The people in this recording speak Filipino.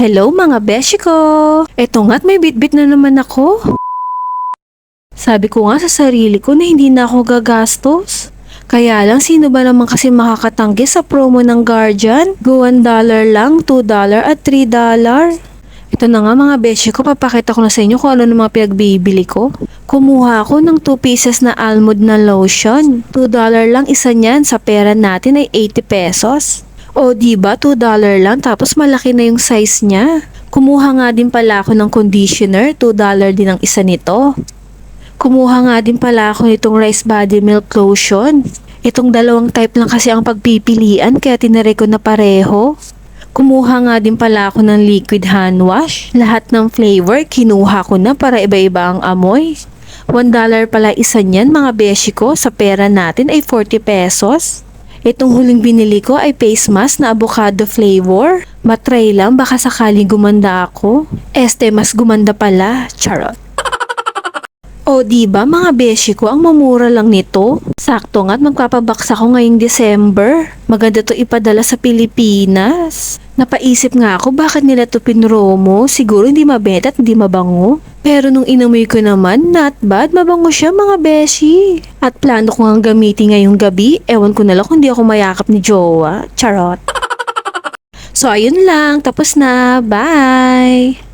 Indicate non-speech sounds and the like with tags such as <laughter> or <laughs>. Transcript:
Hello mga beshi ko! Eto nga't may bitbit na naman ako. Sabi ko nga sa sarili ko na hindi na ako gagastos. Kaya lang, sino ba naman kasi makakatanggi sa promo ng Guardian? Go $1 lang, $2 at $3. Ito na nga mga beshi ko, papakita ko na sa inyo kung ano ng mga pinagbibili ko. Kumuha ako ng 2 pieces na almond na lotion. $2 lang isa niyan, sa pera natin ay 80 pesos. O di ba $2 lang tapos malaki na yung size niya. Kumuha nga din pala ako ng conditioner, $2 din ang isa nito. Kumuha nga din pala ako nitong rice body milk lotion. Itong dalawang type lang kasi ang pagpipilian kaya tinare ko na pareho. Kumuha nga din pala ako ng liquid hand wash. Lahat ng flavor kinuha ko na para iba-iba ang amoy. $1 pala isa niyan mga beshi ko sa pera natin ay 40 pesos. Itong huling binili ko ay face mask na avocado flavor. Matry lang baka sakaling gumanda ako. Este mas gumanda pala. Charot. O di ba mga beshi ko ang mamura lang nito? Sakto nga't magpapabaks ako ngayong December. Maganda to ipadala sa Pilipinas. Napaisip nga ako bakit nila to pinromo. Siguro hindi mabenta at hindi mabango. Pero nung inamoy ko naman, not bad, mabango siya mga beshi. At plano ko nga gamitin ngayong gabi. Ewan ko na lang kung di ako mayakap ni Jowa. Charot. <laughs> So ayun lang, tapos na. Bye!